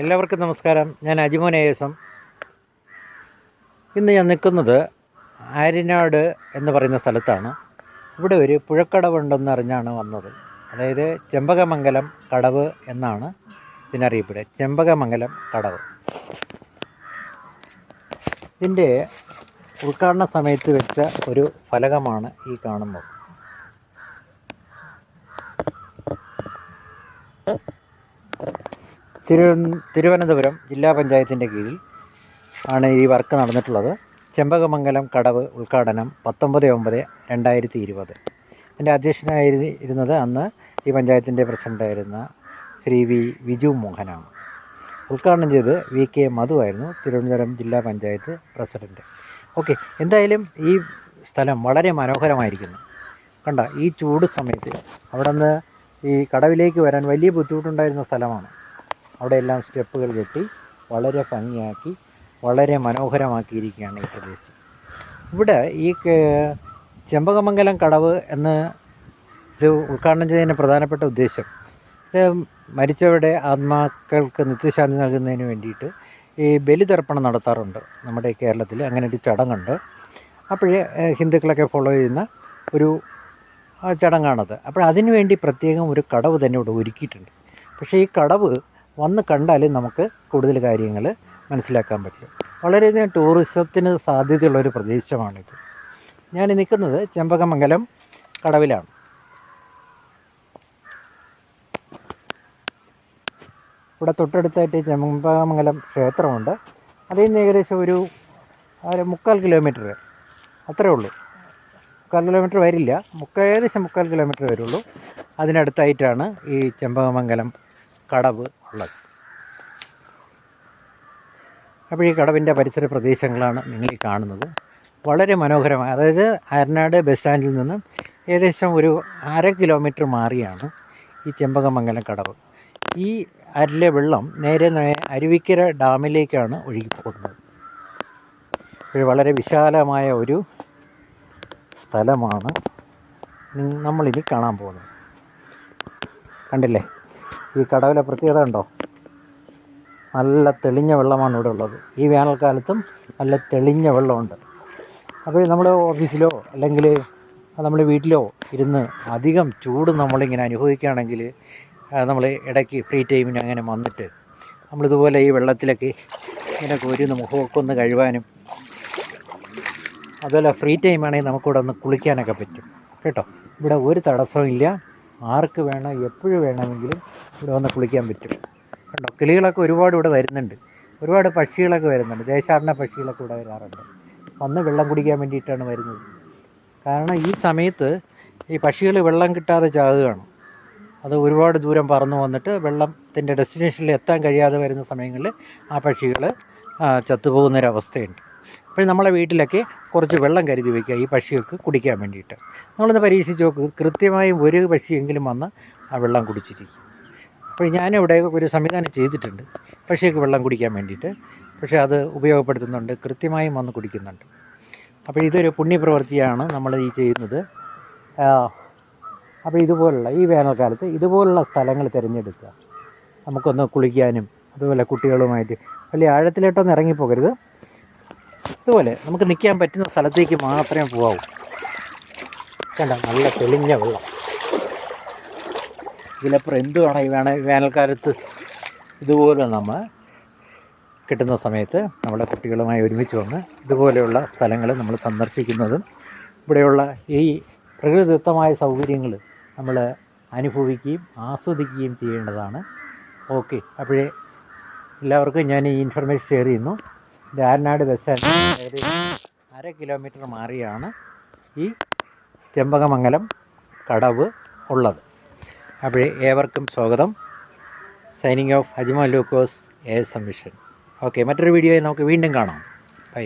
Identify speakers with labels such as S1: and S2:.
S1: എല്ലാവർക്കും നമസ്കാരം. ഞാൻ അജിമോൻ എ എസ് എം ഇന്ന് ഞാൻ നിൽക്കുന്നത് ആര്യനാട് എന്ന് പറയുന്ന സ്ഥലത്താണ്. ഇവിടെ ഒരു പുഴക്കടവുണ്ടെന്ന് അറിഞ്ഞാണ് വന്നത്. അതായത് ചെമ്പകമംഗലം കടവ് എന്നാണ് ഇതിനറിയപ്പെടുക. ചെമ്പകമംഗലം കടവ്. ഇതിന്റെ ഉദ്ഘാടന സമയത്ത് വെച്ച ഒരു ഫലകമാണ് ഈ കാണുന്നത്. തിരു തിരുവനന്തപുരം ജില്ലാ പഞ്ചായത്തിന്റെ കീഴിൽ ആണ് ഈ വർക്ക് നടന്നിട്ടുള്ളത്. ചെമ്പകമംഗലം കടവ് ഉദ്ഘാടനം പത്തൊമ്പത് ഒമ്പത് രണ്ടായിരത്തി ഇരുപത്. എന്റെ അധ്യക്ഷനായി ഇരുന്നത് അന്ന് ഈ പഞ്ചായത്തിന്റെ പ്രസിഡന്റായിരുന്ന ശ്രീ വി വിജു മോഹനാണ്. ഉദ്ഘാടനം ചെയ്ത് വി കെ മധു ആയിരുന്നു തിരുവനന്തപുരം ജില്ലാ പഞ്ചായത്ത് പ്രസിഡന്റ് ഓക്കെ എന്തായാലും ഈ സ്ഥലം വളരെ മനോഹരമായിരിക്കുന്നു. കണ്ട ഈ ചൂട് സമയത്ത് അവിടെ നിന്ന് ഈ കടവിലേക്ക് വരാൻ വലിയ ബുദ്ധിമുട്ടുണ്ടായിരുന്ന സ്ഥലമാണ്. അവിടെ എല്ലാം സ്റ്റെപ്പുകൾ കെട്ടി വളരെ ഭംഗിയാക്കി വളരെ മനോഹരമാക്കിയിരിക്കുകയാണ് ഈ പ്രദേശം. ഇവിടെ ഈ ചെമ്പകമംഗലം കടവ് എന്ന് ഇത് ഉദ്ഘാടനം ചെയ്തതിന്റെ പ്രധാനപ്പെട്ട ഉദ്ദേശം ഇത് മരിച്ചവരുടെ ആത്മാക്കൾക്ക് നിത്യശാന്തി നൽകുന്നതിന് വേണ്ടിയിട്ട് ഈ ബലിതർപ്പണം നടത്താറുണ്ട് നമ്മുടെ കേരളത്തിൽ. അങ്ങനെ ഒരു ചടങ്ങുണ്ട്. അപ്പോഴേ ഹിന്ദുക്കളൊക്കെ ഫോളോ ചെയ്യുന്ന ഒരു ചടങ്ങാണത്. അപ്പോൾ അതിനു വേണ്ടി പ്രത്യേകം ഒരു കടവ് തന്നെ ഇവിടെ ഒരുക്കിയിട്ടുണ്ട്. പക്ഷേ ഈ കടവ് വന്ന് കണ്ടാൽ നമുക്ക് കൂടുതൽ കാര്യങ്ങൾ മനസ്സിലാക്കാൻ പറ്റും. വളരെയധികം ടൂറിസത്തിന് സാധ്യതയുള്ള ഒരു പ്രദേശമാണിത്. ഞാൻ നിൽക്കുന്നത് ചെമ്പകമംഗലം കടവിലാണ്. ഇവിടെ തൊട്ടടുത്തായിട്ട് ചെമ്പകമംഗലം ക്ഷേത്രമുണ്ട്. അതിൽ നിന്ന് ഏകദേശം ഒരു മുക്കാൽ കിലോമീറ്റർ അത്രേ ഉള്ളൂ. മുക്കാൽ കിലോമീറ്റർ വരില്ല. മുക്കാൽ ഏകദേശം മുക്കാൽ കിലോമീറ്റർ വരുള്ളൂ അതിനടുത്തായിട്ടാണ് ഈ ചെമ്പകമംഗലം കടവ്. ഉള്ളത് അപ്പോൾ ഈ കടവിന്റെ പരിസര പ്രദേശങ്ങളാണ് നിങ്ങൾ ഈ കാണുന്നത്. വളരെ മനോഹരമായ അതായത് അരനാട് ബസ് സ്റ്റാൻഡിൽ നിന്നും ഏകദേശം ഒരു അര കിലോമീറ്റർ മാറിയാണ് ഈ ചെമ്പകമംഗലം കടവ്. ഈ അരിലെ വെള്ളം നേരെ അരുവിക്കര ഡാമിലേക്കാണ് ഒഴുകിപ്പോകുന്നത് വളരെ വിശാലമായ ഒരു സ്ഥലമാണ് നമ്മളിനി കാണാൻ പോകുന്നത്. കണ്ടില്ലേ? ഈ കടവിലെ പ്രത്യേകത ഉണ്ടോ നല്ല തെളിഞ്ഞ വെള്ളമാണ് ഇവിടെ ഉള്ളത്. ഈ വേനൽക്കാലത്തും നല്ല തെളിഞ്ഞ വെള്ളമുണ്ട്. അപ്പോൾ നമ്മൾ ഓഫീസിലോ അല്ലെങ്കിൽ നമ്മൾ വീട്ടിലോ ഇരുന്ന് അധികം ചൂട് നമ്മളിങ്ങനെ അനുഭവിക്കുകയാണെങ്കിൽ നമ്മൾ ഇടയ്ക്ക് ഫ്രീ ടൈമിന് അങ്ങനെ വന്നിട്ട് നമ്മളിതുപോലെ ഈ വെള്ളത്തിലൊക്കെ ഇങ്ങനെ കോരുന്ന മുഖമൊക്കെ ഒന്ന് കഴുവാനും അതുപോലെ ഫ്രീ ടൈം ആണെങ്കിൽ നമുക്കിവിടെ ഒന്ന് കുളിക്കാനൊക്കെ പറ്റും. കേട്ടോ? ഇവിടെ ഒരു തടസ്സവും ഇല്ല. ആർക്ക് വേണം എപ്പോഴും വേണമെങ്കിലും ഇവിടെ വന്ന് കുളിക്കാൻ പറ്റും. കണ്ടോ? കിളികളൊക്കെ ഒരുപാട് ഇവിടെ വരുന്നുണ്ട്. ഒരുപാട് പക്ഷികളൊക്കെ വരുന്നുണ്ട്. ദേശാടന പക്ഷികളൊക്കെ ഇവിടെ വരാറുണ്ട്. വന്ന് വെള്ളം കുടിക്കാൻ വേണ്ടിയിട്ടാണ് വരുന്നത്. കാരണം ഈ സമയത്ത് ഈ പക്ഷികൾ വെള്ളം കിട്ടാതെ ചാകുകയാണ്. അത് ഒരുപാട് ദൂരം പറന്നു വന്നിട്ട് വെള്ളത്തിന്റെ ഡെസ്റ്റിനേഷനിൽ എത്താൻ കഴിയാതെ വരുന്ന സമയങ്ങളിൽ ആ പക്ഷികൾ ചത്തുപോകുന്നൊരവസ്ഥയുണ്ട്. അപ്പോൾ നമ്മളെ വീട്ടിലൊക്കെ കുറച്ച് വെള്ളം കരുതി വയ്ക്കുക ഈ പക്ഷികൾക്ക് കുടിക്കാൻ വേണ്ടിയിട്ട്. നമ്മളൊന്ന് പരീക്ഷിച്ച് നോക്ക്. കൃത്യമായും ഒരു പക്ഷിയെങ്കിലും വന്ന് ആ വെള്ളം കുടിച്ചിരിക്കും. അപ്പോൾ ഞാനിവിടെ ഒരു സംവിധാനം ചെയ്തിട്ടുണ്ട്. പക്ഷേക്ക് വെള്ളം കുടിക്കാൻ വേണ്ടിയിട്ട്. പക്ഷേ അത് ഉപയോഗപ്പെടുത്തുന്നുണ്ട്. കൃത്യമായും വന്ന് കുടിക്കുന്നുണ്ട്. അപ്പോൾ ഇതൊരു പുണ്യപ്രവൃത്തിയാണ് നമ്മൾ ഈ ചെയ്യുന്നത്. അപ്പോൾ ഇതുപോലുള്ള ഈ വേനൽക്കാലത്ത് ഇതുപോലുള്ള സ്ഥലങ്ങൾ തിരഞ്ഞെടുക്കുക. നമുക്കൊന്ന് കുളിക്കാനും അതുപോലെ കുട്ടികളുമായിട്ട് വലിയ ആഴത്തിലോട്ടൊന്നും ഇറങ്ങിപ്പോകരുത്. ഇതുപോലെ നമുക്ക് നിൽക്കാൻ പറ്റുന്ന സ്ഥലത്തേക്ക് മാത്രമേ പോകാവൂ കണ്ട? നല്ല തെളിഞ്ഞ വെള്ളം. ഇതിലപ്പുറം എന്ത് വേണം ഈ വേനൽക്കാലത്ത് ഇതുപോലെ നമ്മൾ കിട്ടുന്ന സമയത്ത് നമ്മുടെ കുട്ടികളുമായി ഒരുമിച്ച് വന്ന് ഇതുപോലെയുള്ള സ്ഥലങ്ങൾ നമ്മൾ സന്ദർശിക്കുന്നതും ഇവിടെയുള്ള ഈ പ്രകൃതിദത്തമായ സൗകര്യങ്ങൾ നമ്മൾ അനുഭവിക്കുകയും ആസ്വദിക്കുകയും ചെയ്യേണ്ടതാണ്. ഓക്കെ അപ്പോഴേ എല്ലാവർക്കും ഞാൻ ഈ ഇൻഫർമേഷൻ ഷെയർ ചെയ്യുന്നു. ഇത് ആരനാട് ബസ് സ്റ്റാൻഡ് അര കിലോമീറ്റർ മാറിയാണ് ഈ ചെമ്പകമംഗലം കടവ് ഉള്ളത്. അപ്പോഴേ ഏവർക്കും സ്വാഗതം. Signing off Ajima Lukose a submission mission okay മറ്റൊരു വീഡിയോയിൽ നമുക്ക് വീണ്ടും കാണാം. ബൈ